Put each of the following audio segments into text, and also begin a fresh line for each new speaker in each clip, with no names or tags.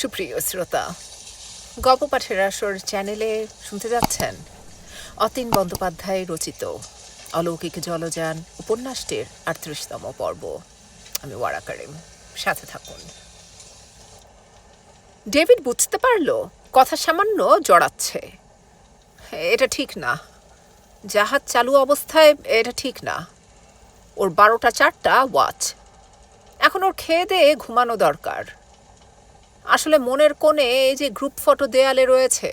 সুপ্রিয় শ্রোতা, গল্প পাঠের আসর চ্যানেলে শুনতে যাচ্ছেন অতীন বন্দ্যোপাধ্যায় রচিত অলৌকিক জলযান উপন্যাসটির আটত্রিশতম পর্ব। আমি ওয়ারা কারিম, সাথে থাকুন। ডেভিড বুঝতে পারল, কথা সামান্য জড়াচ্ছে। এটা ঠিক না। জাহাজ চালু অবস্থায় এটা ঠিক না। ওর বারোটা চারটা ওয়াচ এখন ওর খেয়ে দিয়ে ঘুমানো দরকার। আসলে মনের কোণে এই যে গ্রুপ ফটো দেয়ালে রয়েছে,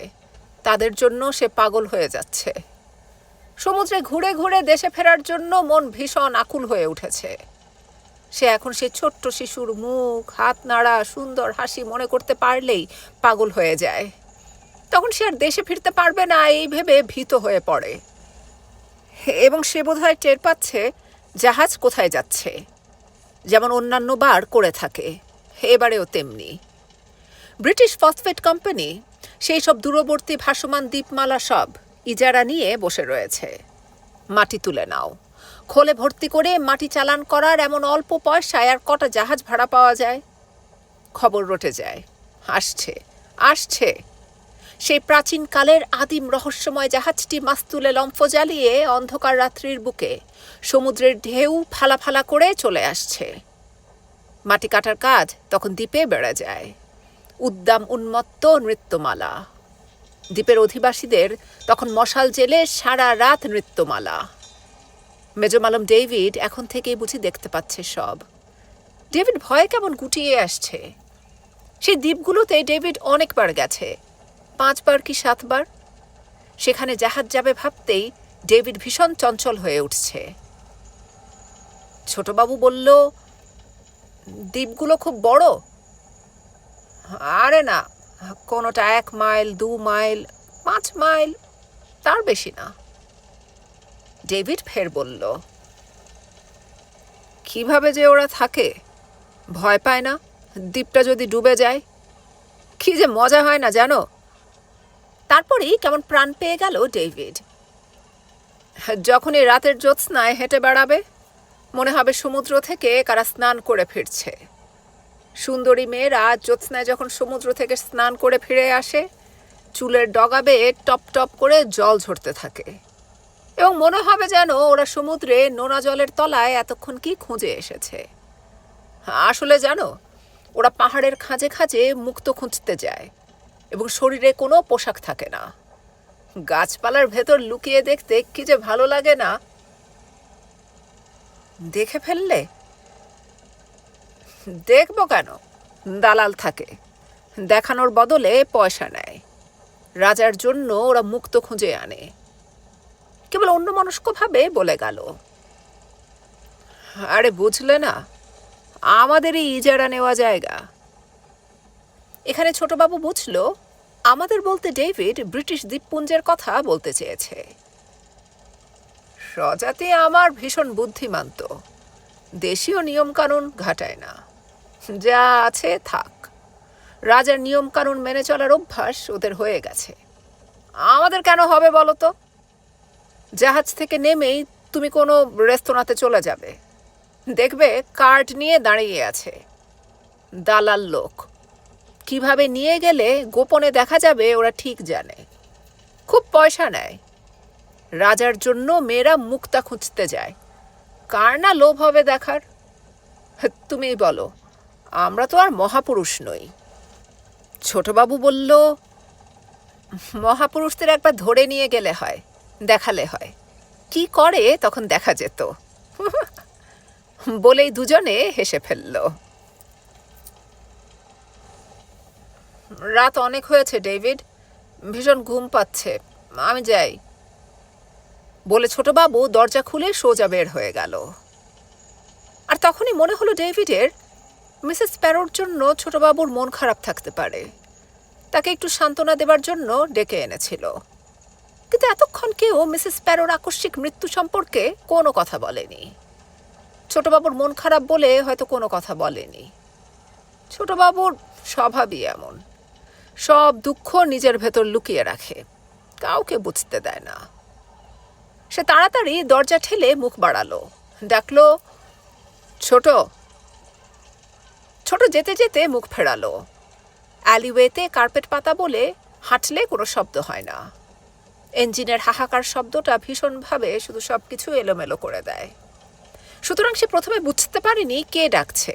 তাদের জন্য সে পাগল হয়ে যাচ্ছে। সমুদ্রে ঘুরে ঘুরে দেশে ফেরার জন্য মন ভীষণ আকুল হয়ে উঠেছে। সে এখন সে ছোট্ট শিশুর মুখ, হাত নাড়া, সুন্দর হাসি মনে করতে পারলেই পাগল হয়ে যায়। তখন সে আর দেশে ফিরতে পারবে না, এই ভেবে ভীত হয়ে পড়ে। এবং সে বোধহয় টের পাচ্ছে জাহাজ কোথায় যাচ্ছে। যেমন অন্যান্য বার করে থাকে, এবারেও তেমনি। ব্রিটিশ ফসফেট কোম্পানি, সেই সব দূরবর্তী ভাসমান দ্বীপমালা সব ইজারা নিয়ে বসে রয়েছে। মাটি তুলে নাও। খোলে ভর্তি করে মাটি চালান করার এমন অল্প পয়সায় আর কটা জাহাজ ভাড়া পাওয়া যায়? খবর রটে যায়। আসছে আসছে। সেই প্রাচীনকালের আদিম রহস্যময় জাহাজটি মাস্তুলে লম্ফ জ্বালিয়ে অন্ধকার রাত্রির বুকে সমুদ্রের ঢেউ ফালা ফালা করে চলে আসছে। মাটি কাটার কাজ তখন দ্বীপে বেড়ে যায়। উদ্দাম উন্মত্ত নৃত্যমালা। দ্বীপের অধিবাসীদের তখন মশাল জেলে সারা রাত নৃত্যমালা। মেজমালম ডেভিড এখন থেকেই বুঝি দেখতে পাচ্ছে সব। ডেভিড ভয়ে কেমন গুটিয়ে আসছে। সেই দ্বীপগুলোতে ডেভিড অনেকবার গেছে। পাঁচবার কি সাতবার? সেখানে জাহাজ যাবে ভাবতেই ডেভিড ভীষণ চঞ্চল হয়ে উঠছে। ছোটবাবু বলল, দ্বীপগুলো খুব বড়। আরে না, কোনোটা এক মাইল, দু মাইল, পাঁচ মাইল, তার বেশি না। ডেভিড ফের বলল, কীভাবে যে ওরা থাকে, ভয় পায় না? দ্বীপটা যদি ডুবে যায়, কি যে মজা হয় না, জানো? তারপরেই কেমন প্রাণ পেয়ে গেল ডেভিড। যখনই রাতের জ্যোৎস্নায় হেঁটে বেড়াবে, মনে হবে সমুদ্র থেকে কারা স্নান করে ফিরছে। সুন্দরী মেয়েরা জ্যোৎস্নায় যখন সমুদ্র থেকে স্নান করে ফিরে আসে, চুলের ডগাবে টপ টপ করে জল ঝরতে থাকে। এবং মনে হবে যেন ওরা সমুদ্রে নোনা জলের তলায় এতক্ষণ কি খুঁজে এসেছে। আসলে জানো, ওরা পাহাড়ের খাঁজে খাঁজে মুক্ত খুঁজতে যায় এবং শরীরে কোনো পোশাক থাকে না। গাছপালার ভেতর লুকিয়ে দেখতে কি যে ভালো লাগে না। দেখে ফেললে? দেখব কেন? দালাল থাকে। দেখানোর বদলে পয়সা নেয়। রাজার জন্য ওরা মুক্ত খুঁজে আনে। কেবল অন্য ভাবে বলে গেল। আরে বুঝলে না, আমাদেরই ইজারা নেওয়া জায়গা। এখানে ছোটবাবু বুঝলো, আমাদের বলতে ডেভিড ব্রিটিশ দ্বীপপুঞ্জের কথা বলতে চেয়েছে। স্বজাতি আমার ভীষণ বুদ্ধিমান্ত, দেশীয় নিয়মকানুন ঘাটায় না। যা আছে, থাক। রাজার নিয়মকানুন মেনে চলার অভ্যাস ওদের হয়ে গেছে। আমাদের কেন হবে বলো তো? জাহাজ থেকে নেমেই তুমি কোনো রেস্তোরাঁতে চলে যাবে। দেখবে কার্ড নিয়ে দাঁড়িয়ে আছে। দালাল লোক। কীভাবে নিয়ে গেলে গোপনে দেখা যাবে ওরা ঠিক জানে। খুব পয়সা নেয়। রাজার জন্য মেয়েরা মুক্তা খুঁজতে যায়। কার না লোভ হবে দেখার? তুমি বলো। আমরা তো আর মহাপুরুষ নই। ছোটবাবু বলল, মহাপুরুষদের একবার ধরে নিয়ে গেলে হয়, দেখালে হয়। কি করে তখন দেখা যেত। বলেই দুজনে হেসে ফেলল। রাত অনেক হয়েছে, ডেভিড। ভীষণ ঘুম পাচ্ছে। আমি যাই। বলে ছোটবাবু দরজা খুলে সোজা বের হয়ে গেল। আর তখনই মনে হলো ডেভিডের মিসেস প্যারোর জন্য ছোটবাবুর মন খারাপ থাকতে পারে। তাকে একটু সান্ত্বনা দেবার জন্য ডেকে এনেছিল। কিন্তু এতক্ষণ কেউ মিসেস প্যারোর আকস্মিক মৃত্যু সম্পর্কে কোনো কথা বলেনি। ছোটবাবুর মন খারাপ বলে হয়তো কোনো কথা বলেনি। ছোটবাবুর স্বভাবই এমন। সব দুঃখ নিজের ভেতর লুকিয়ে রাখে। কাউকে বুঝতে দেয় না। সে তাড়াতাড়ি দরজা ঠেলে মুখ বাড়ালো। ডাকলো, ছোট ছোট যেতে যেতে মুখ ফেরালো। অ্যালিওয়েতে কার্পেট পাতা বলে হাঁটলে কোনো শব্দ হয় না। ইঞ্জিনের হাহাকার শব্দটা ভীষণভাবে শুধু সব কিছু এলোমেলো করে দেয়। সুতরাং সে প্রথমে বুঝতে পারেনি কে ডাকছে।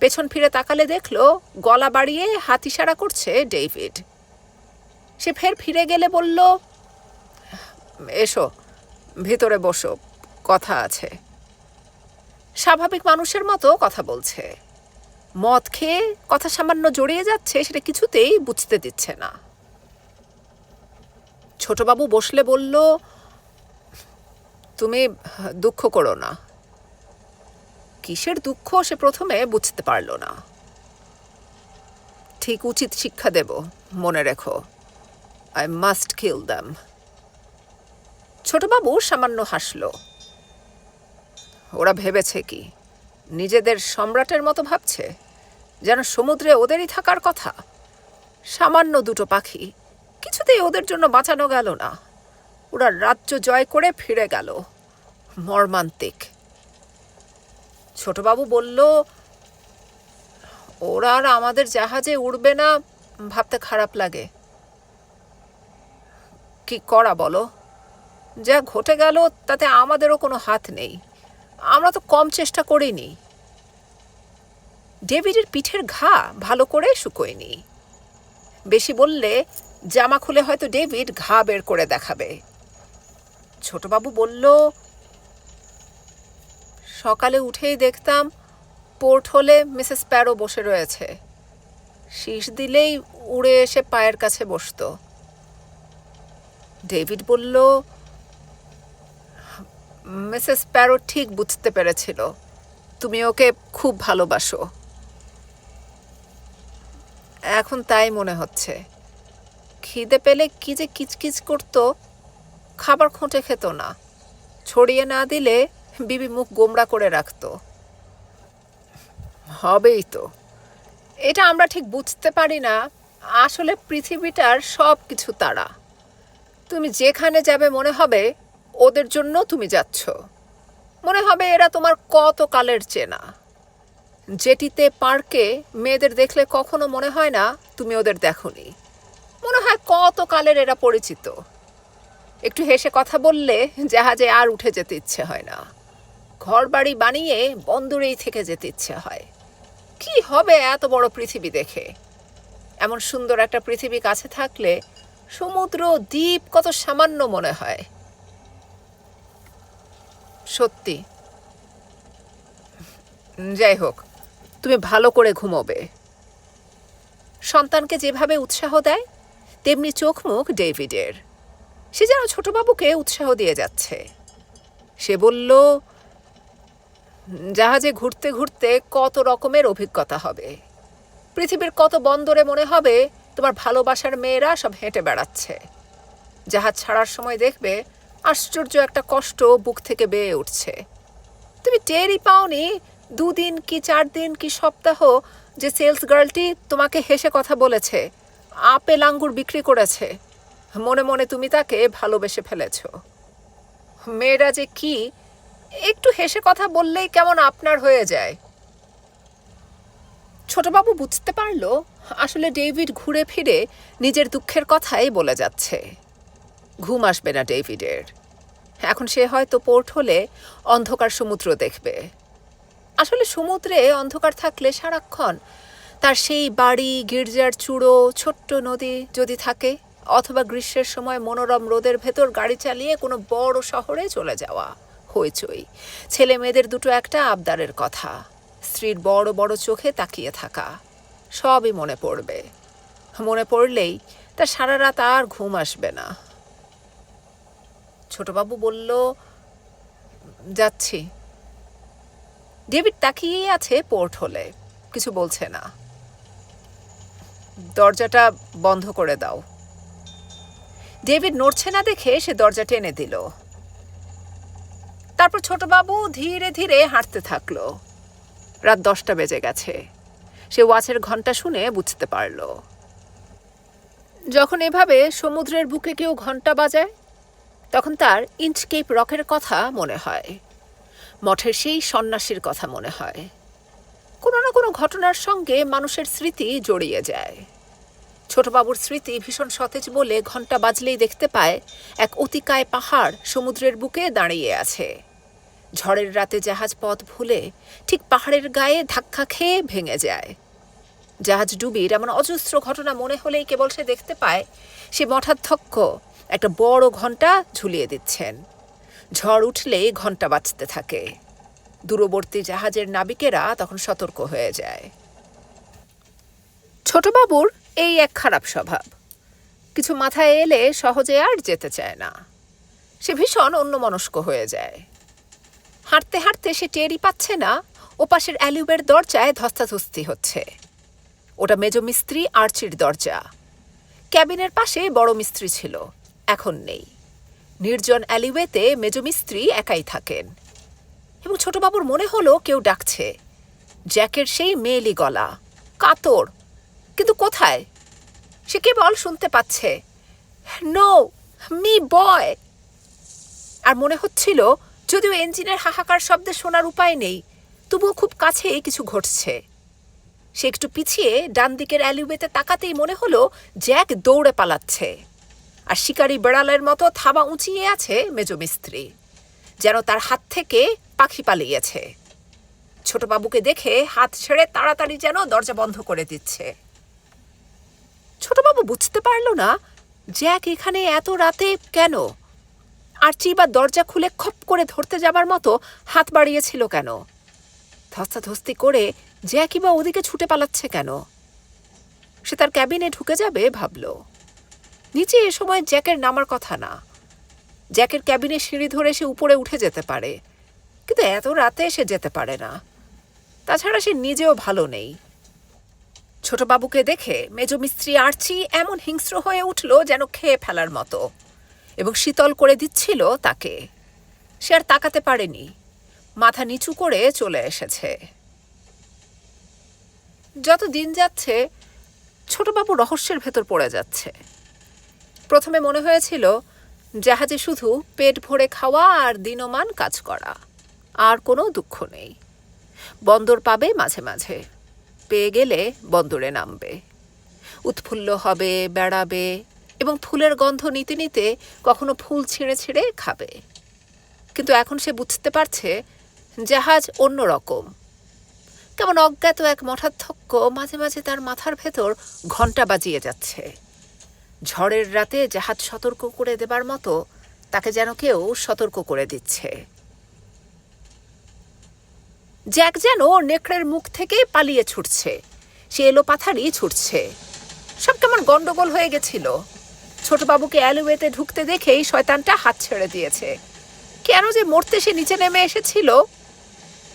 পেছন ফিরে তাকালে দেখল, গলা বাড়িয়ে হাত ইশারা করছে ডেভিড। সে ফের ফিরে গেলে বলল, এসো, ভিতরে বসো, কথা আছে। স্বাভাবিক মানুষের মতো কথা বলছে। মদ খেয়ে কথা সামান্য জড়িয়ে যাচ্ছে সেটা কিছুতেই বুঝতে দিচ্ছে না। ছোটবাবু বসলে বলল, তুমি দুঃখ করো না। কিসের দুঃখ সে প্রথমে বুঝতে পারল না। ঠিক উচিত শিক্ষা দেব, মনে রেখো। আই মাস্ট কিল দ্যাম ছোটবাবু সামান্য হাসল। ওরা ভেবেছে কি? নিজেদের সম্রাটের মতো ভাবছে, যেন সমুদ্রে ওদেরই থাকার কথা। সামান্য দুটো পাখি, কিছুতেই ওদের জন্য বাঁচানো গেল না। ওরা রাজ্য জয় করে ফিরে গেল, মর্মান্তিক। ছোটবাবু বলল, ওরা আর আমাদের জাহাজে উড়বে না, ভাবতে খারাপ লাগে। কি করা বলো? যা ঘটে গেল, তাতে আমাদেরও কোনো হাত নেই। আমরা তো কম চেষ্টা করিনি। ডেভিডের পিঠের ঘা ভালো করে শুকোয়নি। বেশি বললে, জামা খুলে হয়তো ডেভিড ঘা বের করে দেখাবে। ছোটবাবু বলল, সকালে উঠেই দেখতাম পোর্ট হলে মিসেস প্যারো বসে রয়েছে। শীষ দিলেই উড়ে এসে পায়ের কাছে বসতো। ডেভিড বলল মিসেস প্যারো ঠিক বুঝতে পেরেছিল। তুমি ওকে খুব ভালোবাসো। এখন তাই মনে হচ্ছে। খিদে পেলে কি যে কিচকিচ করতো, খাবার খুঁটে খেত না। ছড়িয়ে না দিলে বিবি মুখ গোমড়া করে রাখতো। হবেই তো। এটা আমরা ঠিক বুঝতে পারি না। আসলে পৃথিবীটার সব কিছু তারা। তুমি যেখানে যাবে মনে হবে ওদের জন্য তুমি যাচ্ছ। মনে হবে এরা তোমার কত কালের চেনা। যেটিতে পার্কে মেয়েদের দেখলে কখনো মনে হয় না তুমি ওদের দেখনি। মনে হয় কত কালের এরা পরিচিত। একটু হেসে কথা বললে জাহাজে আর উঠে যেতে ইচ্ছে হয় না। ঘর বাড়ি বানিয়ে বন্দরেই থেকে যেতে ইচ্ছে হয়। কি হবে এত বড় পৃথিবী দেখে? এমন সুন্দর একটা পৃথিবী কাছে থাকলে সমুদ্র দ্বীপ কত সামান্য মনে হয়। সত্যি। যাই হোক, তুমি ভালো করে ঘুমোবে। সন্তানকে যেভাবে উৎসাহ দেয়, তেমনি চোখ মুখ ডেভিডের। সে যেন ছোটবাবুকে উৎসাহ দিয়ে যাচ্ছে। সে বলল, জাহাজে ঘুরতে ঘুরতে কত রকমের অভিজ্ঞতা হবে। পৃথিবীর কত বন্দরে মনে হবে তোমার ভালোবাসার মেয়েরা সব হেঁটে বেড়াচ্ছে। জাহাজ ছাড়ার সময় দেখবে আশ্চর্য একটা কষ্ট বুক থেকে বেয়ে উঠছে। তুমি টেরই পাওনি দুদিন কি চার দিন কি সপ্তাহ যে সেলস গার্লটি তোমাকে হেসে কথা বলেছে, আপেল আঙ্গুর বিক্রি করেছে। মনে মনে তুমি তাকে ভালোবেসে ফেলেছ। মেয়েরা যে কি, একটু হেসে কথা বললেই কেমন আপনার হয়ে যায়। ছোটবাবু বুঝতে পারল, আসলে ডেভিড ঘুরে ফিরে নিজের দুঃখের কথাই বলে যাচ্ছে। ঘুম আসবে না ডেভিডের। এখন সে হয়তো পোর্ট হলে অন্ধকার সমুদ্র দেখবে। আসলে সমুদ্রে অন্ধকার থাকলে সারাক্ষণ তার সেই বাড়ি, গির্জার চূড়ো, ছোট্ট নদী যদি থাকে, অথবা গ্রীষ্মের সময় মনোরম রোদের ভেতর গাড়ি চালিয়ে কোনো বড় শহরে চলে যাওয়া হইচই। ছেলে মেয়েদের দুটো একটা আবদারের কথা। স্ত্রীর বড় বড় চোখে তাকিয়ে থাকা। সবই মনে পড়বে। মনে পড়লেই তার সারা রাত আর ঘুম আসবে না। ছোটবাবু বলল, যাচ্ছি। ডেভিড তাকিয়েই আছে পোর্ট হলে, কিছু বলছে না। দরজাটা বন্ধ করে দাও। ডেভিড নড়ছে না দেখে সে দরজা টেনে দিল। তারপর ছোটবাবু ধীরে ধীরে হাঁটতে থাকল। রাত দশটা বেজে গেছে। সে ওয়াচের ঘণ্টা শুনে বুঝতে পারল। যখন এভাবে সমুদ্রের বুকে কেউ ঘণ্টা বাজায় তখন তার ইঞ্চকেপ রকের কথা মনে হয়। মঠের সেই সন্ন্যাসীর কথা মনে হয়। কোনো না কোনো ঘটনার সঙ্গে মানুষের স্মৃতি জড়িয়ে যায়। ছোটবাবুর স্মৃতি ভীষণ সতেজ বলে ঘণ্টা বাজলেই দেখতে পায়, এক অতিকায় পাহাড় সমুদ্রের বুকে দাঁড়িয়ে আছে। ঝড়ের রাতে জাহাজ পথ ভুলে ঠিক পাহাড়ের গায়ে ধাক্কা খেয়ে ভেঙে যায়। জাহাজ ডুবির এমন অজস্র ঘটনা মনে হলেই কেবল সে দেখতে পায়, সে মঠাধ্যক্ষ একটা বড় ঘণ্টা ঝুলিয়ে দিচ্ছেন। ঝড় উঠলেই ঘণ্টা বাজতে থাকে। দূরবর্তী জাহাজের নাবিকেরা তখন সতর্ক হয়ে যায়। ছোটবাবুর এই এক খারাপ স্বভাব। কিছু মাথায় এলে সহজে আর যেতে চায় না। সে ভীষণ অন্যমনস্ক হয়ে যায়। হাঁটতে হাঁটতে সে টেরই পাচ্ছে না, ওপাশের অ্যালিউবের দরজায় ধস্তাধস্তি হচ্ছে। ওটা মেজ মিস্ত্রি আর্চির দরজা। ক্যাবিনের পাশে বড় মিস্ত্রি ছিল। এখন নেই। নির্জন অ্যালিওয়েতে মেজ মিস্ত্রি একাই থাকেন। এবং ছোটবাবুর মনে হলো কেউ ডাকছে। জ্যাকের সেই মেয়েলি গলা। কাতর। কিন্তু কোথায়? সে কেবল শুনতে পাচ্ছে? নো, মি বয়। আর মনে হচ্ছিল, যদিও ইঞ্জিনের হাহাকার শব্দে শোনার উপায় নেই, তবুও খুব কাছেই কিছু ঘটছে। সে একটু পিছিয়ে ডান দিকের অ্যালিউবেতে তাকাতেই মনে হলো, জ্যাক দৌড়ে পালাচ্ছে। আর শিকারি বেড়ালের মতো থাবা উঁচিয়ে আছে মেজ মিস্ত্রি, যেন তার হাত থেকে পাখি পালিয়েছে। ছোটবাবুকে দেখে হাত ছেড়ে তাড়াতাড়ি যেন দরজা বন্ধ করে দিচ্ছে। ছোটবাবু বুঝতে পারল না জ্যাক এখানে এত রাতে কেন? আর্চি বা দরজা খুলে খপ করে ধরতে যাবার মতো হাত বাড়িয়েছিল কেন? ধস্তাধস্তি করে জ্যাকই বা ওদিকে ছুটে পালাচ্ছে কেন? সে তার ক্যাবিনে ঢুকে যাবে, ভাবল। নিচে এ সময় জ্যাকের নামার কথা না। জ্যাকের ক্যাবিনে সিঁড়ি ধরে সে উপরে উঠে যেতে পারে, কিন্তু এত রাতে সে যেতে পারে না। তাছাড়া সে নিজেও ভালো নেই। ছোটবাবুকে দেখে মেজ মিস্ত্রি আর্চি এমন হিংস্র হয়ে উঠল যেন খেয়ে ফেলার মতো এবং শীতল করে দিচ্ছিল তাকে। সে আর তাকাতে পারেনি, মাথা নিচু করে চলে এসেছে। যত দিন যাচ্ছে, ছোটবাবু রহস্যের ভেতর পড়ে যাচ্ছে। প্রথমে মনে হয়েছিল, জাহাজে শুধু পেট ভরে খাওয়া আর দিনমান কাজ করা, আর কোনো দুঃখ নেই। বন্দর পাবে মাঝে মাঝে, পেয়ে গেলে বন্দরে নামবে। উৎফুল্ল হবে, বেড়াবে এবং ফুলের গন্ধ নিতে নিতে কখনো ফুল ছিঁড়ে ছিঁড়ে খাবে। কিন্তু এখন সে বুঝতে পারছে, জাহাজ অন্য রকম। কেমন অজ্ঞাত এক মঠাধ্যক্ষ মাঝে মাঝে তার মাথার ভেতর ঘণ্টা বাজিয়ে যাচ্ছে। ঝড়ের রাতে জাহাজ সতর্ক করে দেবার মতো তাকে যেন কেউ সতর্ক করে দিচ্ছে। জ্যাক যেন নেকড়ের মুখ থেকে পালিয়ে ছুটছে। সে এলো পাথারি ছুটছে। সব কেমন গন্ডগোল হয়ে গেছিল। ছোটবাবুকে অ্যালুয়েতে ঢুকতে দেখেই শয়তানটা হাত ছেড়ে দিয়েছে। কেন যে মরতে সে নিচে নেমে এসেছিল?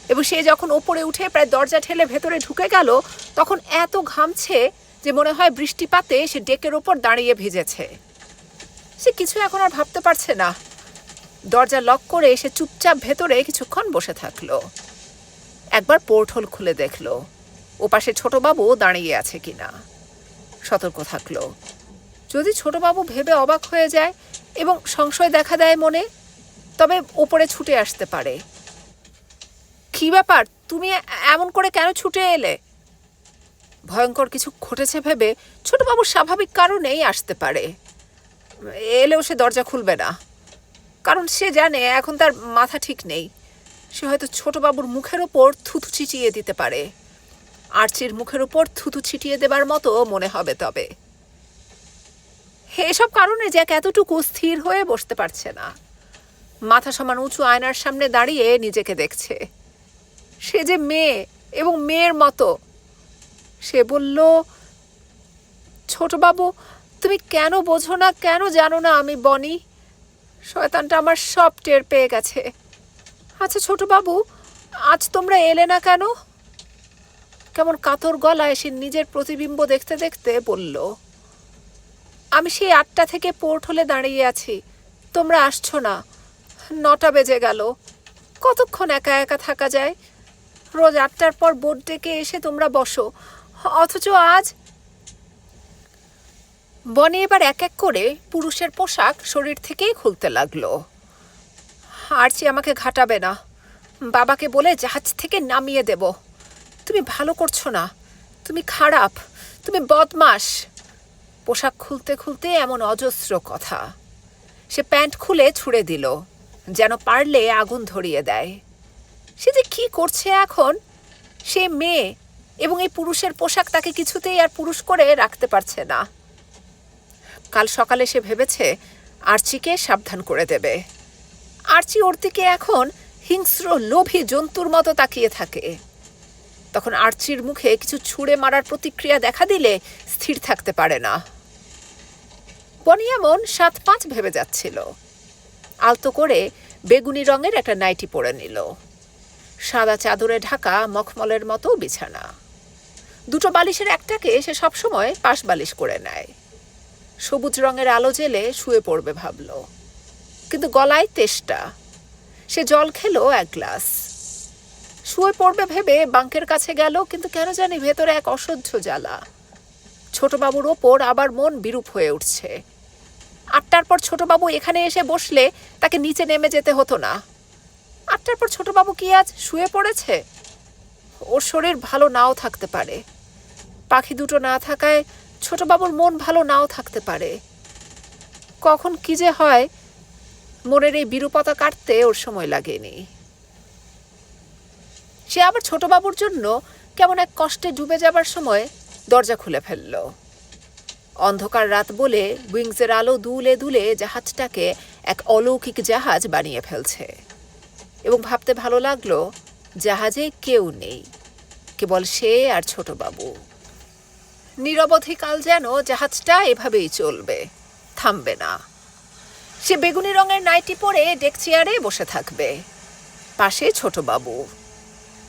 এবং সে যখন ওপরে উঠে প্রায় দরজা ঠেলে ভেতরে ঢুকে গেল, তখন এত ঘামছে যে মনে হয় বৃষ্টিপাতে সে ডেকের ওপর দাঁড়িয়ে ভিজেছে। সে কিছু এখন আর ভাবতে পারছে না। দরজা লক করে সে চুপচাপ ভেতরে কিছুক্ষণ বসে থাকল। একবার পোর্টহোল খুলে দেখল, ওপাশে ছোটবাবু দাঁড়িয়ে আছে কিনা। সতর্ক থাকল। যদি ছোটবাবু ভেবে অবাক হয়ে যায় এবং সংশয় দেখা দেয় মনে, তবে ওপরে ছুটে আসতে পারে। কি ব্যাপার? তুমি এমন করে কেন ছুটে এলে? ভয়ঙ্কর কিছু ঘটেছে ভেবে ছোটবাবু স্বাভাবিক কারণেই আসতে পারে। এলেও সে দরজা খুলবে না। কারণ সে জানে এখন তার মাথা ঠিক নেই। সে হয়তো ছোটবাবুর মুখের ওপর থুতু ছিটিয়ে দিতে পারে। আর্চির মুখের ওপর থুতু ছিটিয়ে দেবার মতো মনে হবে তবে। এসব কারণে জ্যাক এতটুকু স্থির হয়ে বসতে পারছে না। মাথা সমান উঁচু আয়নার সামনে দাঁড়িয়ে নিজেকে দেখছে। সে যে মেয়ে এবং মেয়ের মতো সে বলল, ছোটবাবু, তুমি কেন বোঝো না, কেন জানো না আমি বনি? শয়তানটা আমার সব টের পেয়ে গেছে। আচ্ছা ছোটবাবু, আজ তোমরা এলে না কেন? কেমন কাতর গলায় সে নিজের প্রতিবিম্ব দেখতে দেখতে বলল, আমি সেই আটটা থেকে পোর্ট হলে দাঁড়িয়ে আছি, তোমরা আসছো না। নটা বেজে গেল। কতক্ষণ একা একা থাকা যায়? রোজ আটটার পর বোট ডেকে এসে তোমরা বসো। অথচ আজ? বনে এবার এক এক করে পুরুষের পোশাক শরীর থেকেই খুলতে লাগল। আরচি আমাকে ঘাটাবে না। বাবাকে বলে জাহাজ থেকে নামিয়ে দেব। তুমি ভালো করছ না। তুমি খারাপ। তুমি বদমাস পোশাক খুলতে খুলতে এমন অজস্র কথা। সে প্যান্ট খুলে ছুঁড়ে দিল, যেন পারলে আগুন ধরিয়ে দেয়। সে যে কি করছে এখন? সে মেয়ে এবং এই পুরুষের পোশাক তাকে কিছুতেই আর পুরুষ করে রাখতে পারছে না। কাল সকালে সে ভেবেছে, আর্চিকে সাবধান করে দেবে। আর্চি ওর দিকে এখন হিংস্র, লোভী জন্তুর মতো তাকিয়ে থাকে। তখন আর্চির মুখে কিছু ছুঁড়ে মারার প্রতিক্রিয়া দেখা দিলে স্থির থাকতে পারে না। বনি এমন সাত পাঁচ ভেবে যাচ্ছিল। আলতো করে বেগুনি রঙের একটা নাইটি পরে নিল। সাদা চাদরে ঢাকা মখমলের মতো বিছানা। দুটো বালিশের একটাকে সে সবসময় পাশ বালিশ করে নেয়। সবুজ রঙের আলো জেলে শুয়ে পড়বে ভাবল। কিন্তু গলায় তেষ্টা। সে জল খেলো এক গ্লাস। শুয়ে পড়বে ভেবে বাঙ্কের কাছে গেল, কিন্তু কেন জানি ভেতরে এক অসহ্য জ্বালা। ছোটবাবুর ওপর আবার মন বিরূপ হয়ে উঠছে। আটটার পর ছোটবাবু এখানে এসে বসলে তাকে নিচে নেমে যেতে হতো না। আটটার পর ছোটবাবু কি আজ শুয়ে পড়েছে? ওর শরীর ভালো নাও থাকতে পারে। পাখি দুটো না থাকায় ছোটবাবুর মন ভালো নাও থাকতে পারে। কখন কি যে হয়, মনের এই বিরূপতা কাটতে ওর সময় লাগেনি। সে আবার ছোটবাবুর জন্য কেমন এক কষ্টে ডুবে যাবার সময় দরজা খুলে ফেলল। অন্ধকার রাত বলে উইংসের আলো দুলে দুলে জাহাজটাকে এক অলৌকিক জাহাজ বানিয়ে ফেলছে। এবং ভাবতে ভালো লাগল, জাহাজে কেউ নেই, কেবল সে আর ছোটবাবু নিরবধিকাল যেন জাহাজটা এভাবেই চলবে, থামবে না। সে বেগুনি রঙের নাইটি পরে ডেক চেয়ারে বসে থাকবে। পাশে ছোটবাবু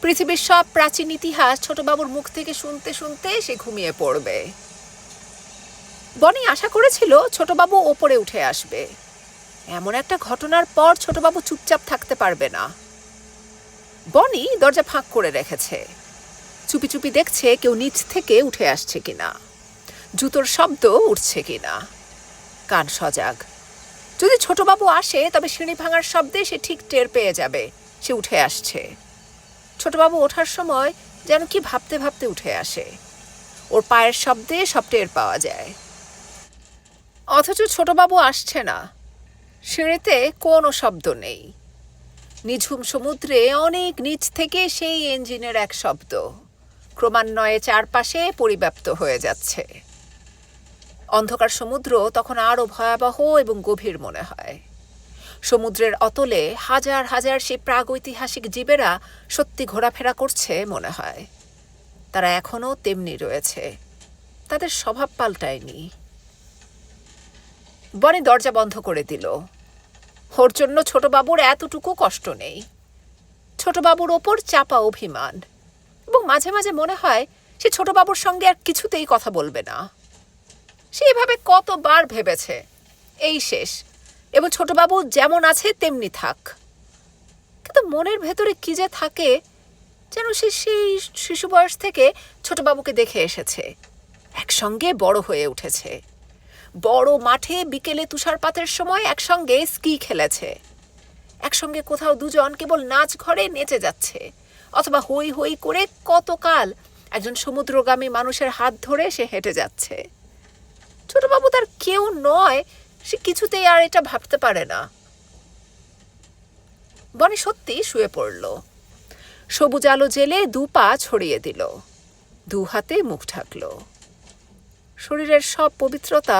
পৃথিবীর সব প্রাচীন ইতিহাস ছোটবাবুর মুখ থেকে শুনতে শুনতে সে ঘুমিয়ে পড়বে। বনি আশা করেছিল ছোটবাবু ওপরে উঠে আসবে। এমন একটা ঘটনার পর ছোটবাবু চুপচাপ থাকতে পারবে না। বনি দরজা ফাঁক করে রেখেছে। চুপি চুপি দেখছে কেউ নিচ থেকে উঠে আসছে কিনা। জুতোর শব্দ উঠছে কিনা। কান সজাগ। যদি ছোটবাবু আসে, তবে সিঁড়ি ভাঙার শব্দে সে ঠিক টের পেয়ে যাবে। সে উঠে আসছে। ছোটবাবু ওঠার সময় যেন কি ভাবতে ভাবতে উঠে আসে। ওর পায়ের শব্দে সব টের পাওয়া যায়। অথচ ছোটবাবু আসছে না। সিঁড়িতে কোনো শব্দ নেই। নিঝুম সমুদ্রে অনেক নিচ থেকে সেই ইঞ্জিনের এক শব্দ। ক্রমান্বয়ে চারপাশে পরিব্যাপ্ত হয়ে যাচ্ছে। অন্ধকার সমুদ্র তখন আরও ভয়াবহ এবং গভীর মনে হয়। সমুদ্রের অতলে হাজার হাজার সেই প্রাগৈতিহাসিক জীবেরা সত্যি ঘোরাফেরা করছে মনে হয়। তারা এখনও তেমনি রয়েছে। তাদের স্বভাব পাল্টায়নি। বনে দরজা বন্ধ করে দিল। ওর জন্য ছোটবাবুর এতটুকু কষ্ট নেই। ছোটবাবুর ওপর চাপা অভিমান। এবং মাঝে মাঝে মনে হয় সে ছোটবাবুর সঙ্গে আর কিছুতেই কথা বলবে না। সে এভাবে কতবার ভেবেছে? এই শেষ। এবং ছোটবাবু যেমন আছে, তেমনি থাক। কিন্তু মনের ভেতরে কি যে থাকে, যেন সে সেই শিশু বয়স থেকে ছোটবাবুকে দেখে এসেছে। একসঙ্গে বড় হয়ে উঠেছে। বড় মাঠে বিকেলে তুষারপাতের সময় একসঙ্গে স্কি খেলেছে। একসঙ্গে কোথাও দুজন কেবল নাচ ঘরে নেচে যাচ্ছে। অথবা হই হই করে কতকাল একজন সমুদ্রগামী মানুষের হাত ধরে সে হেঁটে যাচ্ছে। ছোটবাবু তার কেউ নয়, সে কিছুতেই আর এটা ভাবতে পারে না। বনি সত্যি শুয়ে পড়ল। সবুজ আলো জেলে দু পা ছড়িয়ে দিল। দু হাতে মুখ ঢাকল। শরীরের সব পবিত্রতা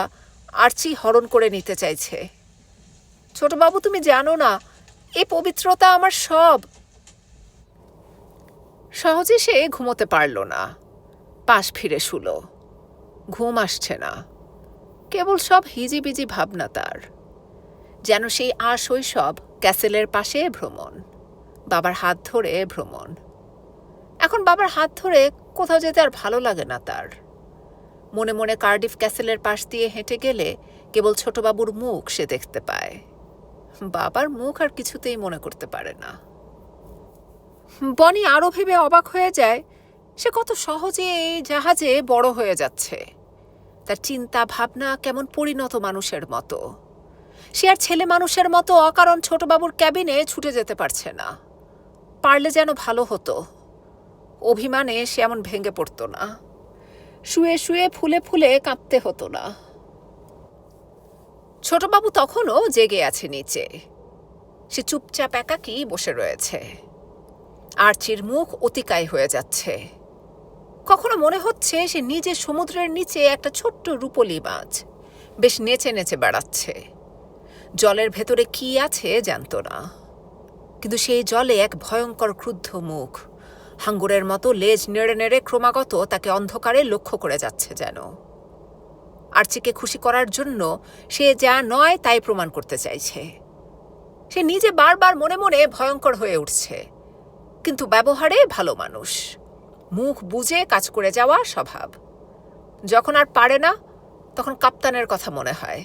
আর্চি হরণ করে নিতে চাইছে। ছোটবাবু, তুমি জানো না, এ পবিত্রতা আমার সব। সহজে সে ঘুমোতে পারল না। পাশ ফিরে শুল। ঘুম আসছে না। কেবল সব হিজিবিজি ভাবনা তার। যেন সেই আর শৈশব ক্যাসেলের পাশে ভ্রমণ, বাবার হাত ধরে ভ্রমণ। এখন বাবার হাত ধরে কোথাও যেতে আর ভালো লাগে না তার। মনে মনে কার্ডিফ ক্যাসেলের পাশ দিয়ে হেঁটে গেলে কেবল ছোটবাবুর মুখ সে দেখতে পায়। বাবার মুখ আর কিছুতেই মনে করতে পারে না। বনি আরও ভেবে অবাক হয়ে যায়, সে কত সহজে এই জাহাজে বড় হয়ে যাচ্ছে। তার চিন্তা ভাবনা কেমন পরিণত মানুষের মতো। সে আর ছেলে মানুষের মতো অকারণ ছোটবাবুর ক্যাবিনে ছুটে যেতে পারছে না। পারলে যেন ভালো হতো। অভিমানে সে এমন ভেঙে পড়তো না। শুয়ে শুয়ে ফুলে ফুলে কাঁপতে হতো না। ছোটবাবু তখনও জেগে আছে নিচে। সে চুপচাপ একাকী বসে রয়েছে। আর্চির মুখ অতিকায় হয়ে যাচ্ছে। কখনো মনে হচ্ছে সে নিজে সমুদ্রের নিচে একটা ছোট্ট রূপলি মাছ। বেশ নেচে নেচে বেড়াচ্ছে। জলের ভেতরে কি আছে জানত না। কিন্তু সেই জলে এক ভয়ঙ্কর ক্রুদ্ধ মুখ। হাঙ্গুরের মতো লেজ নেড়ে নেড়ে ক্রমাগত তাকে অন্ধকারে লক্ষ্য করে যাচ্ছে যেন। আর্চিকে খুশি করার জন্য সে যা নয় তাই প্রমাণ করতে চাইছে। সে নিজে বারবার মনে মনে ভয়ঙ্কর হয়ে উঠছে। কিন্তু ব্যবহারে ভালো মানুষ। মুখ বুঝে কাজ করে যাওয়া স্বভাব। যখন আর পারে না, তখন কাপ্তানের কথা মনে হয়।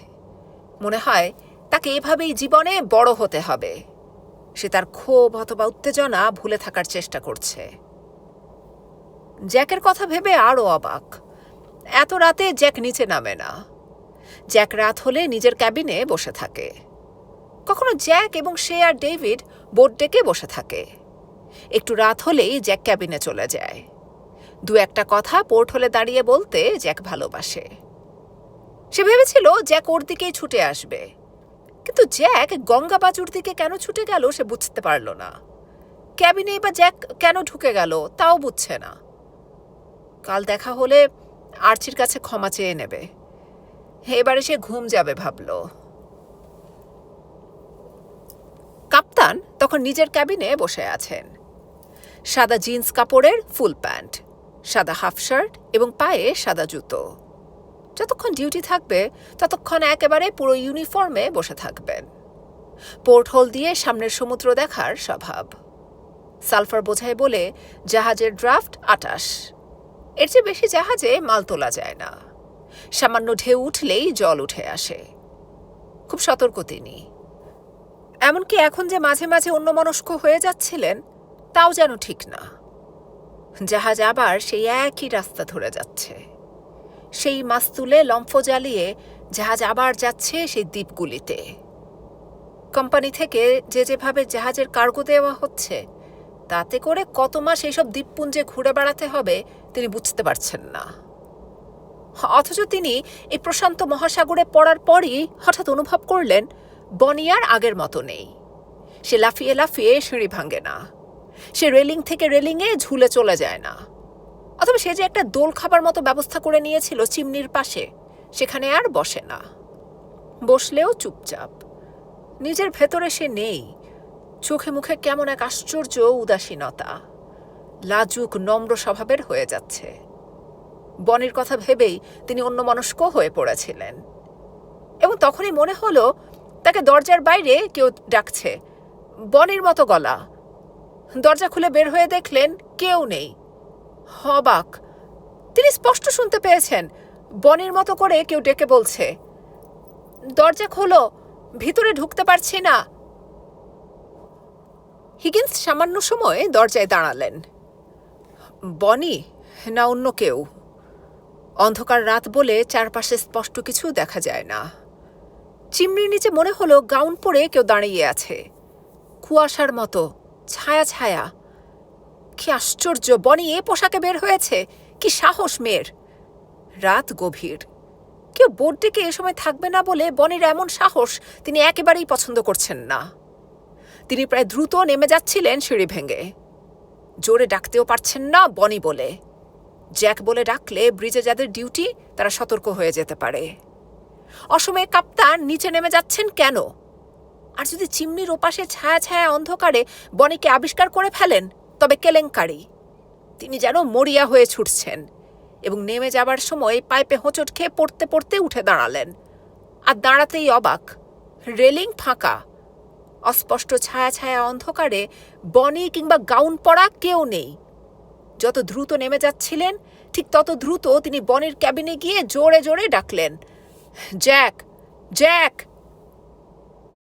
মনে হয় তাকে এভাবেই জীবনে বড় হতে হবে। সে তার ক্ষোভ অথবা উত্তেজনা ভুলে থাকার চেষ্টা করছে। জ্যাকের কথা ভেবে আরও অবাক। এত রাতে জ্যাক নিচে নামে না। জ্যাক রাত হলে নিজের ক্যাবিনে বসে থাকে। কখনো জ্যাক এবং সে আর ডেভিড বোর্ড ডেকে বসে থাকে। একটু রাত হলেই জ্যাক ক্যাবিনে চলে যায়। দু একটা কথা পোর্ট হলে দাঁড়িয়ে বলতে জ্যাক ভালোবাসে। সে ভেবেছিল জ্যাক ওর দিকেই ছুটে আসবে। কিন্তু জ্যাক গঙ্গা বাজুর দিকে কেন ছুটে গেল সে বুঝতে পারল না। ক্যাবিনে বা জ্যাক কেন ঢুকে গেল তাও বুঝছে না। কাল দেখা হলে আর্চির কাছে ক্ষমা চেয়ে নেবে। এবারে সে ঘুম যাবে ভাবল। কাপ্তান তখন নিজের ক্যাবিনে বসে আছেন। সাদা জিন্স কাপড়ের ফুল প্যান্ট, সাদা হাফ শার্ট এবং পায়ে সাদা জুতো। যতক্ষণ ডিউটি থাকবে, ততক্ষণ একেবারে পুরো ইউনিফর্মে বসে থাকবেন। পোর্ট হোল দিয়ে সামনের সমুদ্র দেখার স্বভাব। সালফার বোঝায় বলে, জাহাজের ড্রাফট আটাশ। এর চেয়ে বেশি জাহাজে মাল তোলা যায় না। সামান্য ঢেউ উঠলেই জল উঠে আসে। খুব সতর্ক তিনি। এমনকি এখন যে মাঝে মাঝে অন্যমনস্ক হয়ে যাচ্ছিলেন তাও যেন ঠিক না। জাহাজ আবার সেই একই রাস্তা ধরে যাচ্ছে। সেই মাস্তুলে লম্ফ জ্বালিয়ে জাহাজ আবার যাচ্ছে সেই দ্বীপগুলিতে। কোম্পানি থেকে যে যেভাবে জাহাজের কার্গো দেওয়া হচ্ছে, তাতে করে কত মাস এইসব দ্বীপপুঞ্জে ঘুরে বেড়াতে হবে তিনি বুঝতে পারছেন না। অথচ তিনি এই প্রশান্ত মহাসাগরে পড়ার পরই হঠাৎ অনুভব করলেন, বনিয়ার আগের মতো নেই। সে লাফিয়ে লাফিয়ে সিঁড়ি ভাঙে না। সে রেলিং থেকে রেলিংয়ে ঝুলে চলে যায় না। অথবা সে যে একটা দোল খাবার মতো ব্যবস্থা করে নিয়েছিল চিমনির পাশে, সেখানে আর বসে না। বসলেও চুপচাপ। নিজের ভেতরে সে নেই। চোখে মুখে কেমন এক আশ্চর্য উদাসীনতা। লাজুক, নম্র স্বভাবের হয়ে যাচ্ছে। বনের কথা ভেবেই তিনি অন্যমনস্ক হয়ে পড়েছিলেন। এবং তখনই মনে হলো, তাকে দরজার বাইরে কেউ ডাকছে। বনের মতো গলা। দরজা খুলে বের হয়ে দেখলেন কেউ নেই। হবাক। তিনি স্পষ্ট শুনতে পেয়েছেন, বনের মতো করে কেউ ডেকে বলছে, দরজা খোলো, ভিতরে ঢুকতে পারছি না। হিগিন্স সামান্য সময় দরজায় দাঁড়ালেন। বনি, না অন্য কেউ। অন্ধকার রাত বলে চারপাশে স্পষ্ট কিছু দেখা যায় না। চিমড়ির নিচে মনে হলো গাউন পরে কেউ দাঁড়িয়ে আছে। কুয়াশার মতো। ছায়া ছায়া কি আশ্চর্য, বনি এ পোশাকে বের হয়েছে। কি সাহস মেয়ের। রাত গভীর। কেউ বোট ডেকে এ সময় থাকবে না বলে বনের এমন সাহস তিনি একেবারেই পছন্দ করছেন না। তিনি প্রায় দ্রুত নেমে যাচ্ছিলেন সিঁড়ি ভেঙে। জোরে ডাকতেও পারছেন না বনি বলে। জ্যাক বলে ডাকলে ব্রিজে যাদের ডিউটি, তারা সতর্ক হয়ে যেতে পারে। অসময়ে কাপ্তান নিচে নেমে যাচ্ছেন কেন? আর যদি চিমনির ওপাশে ছায়া ছায়া অন্ধকারে বনিকে আবিষ্কার করে ফেলেন, তবে কেলেঙ্কারি। তিনি যেন মরিয়া হয়ে ছুটছেন এবং নেমে যাবার সময় পাইপে হোঁচট খেয়ে পড়তে পড়তে উঠে দাঁড়ালেন। আর দাঁড়াতেই অবাক, রেলিং ফাঁকা। অস্পষ্ট ছায়া ছায়া অন্ধকারে বনি কিংবা গাউন পরা কেউ নেই। যত দ্রুত নেমে যাচ্ছিলেন, ঠিক তত দ্রুত তিনি বনের ক্যাবিনে গিয়ে জোরে জোরে ডাকলেন, জ্যাক জ্যাক!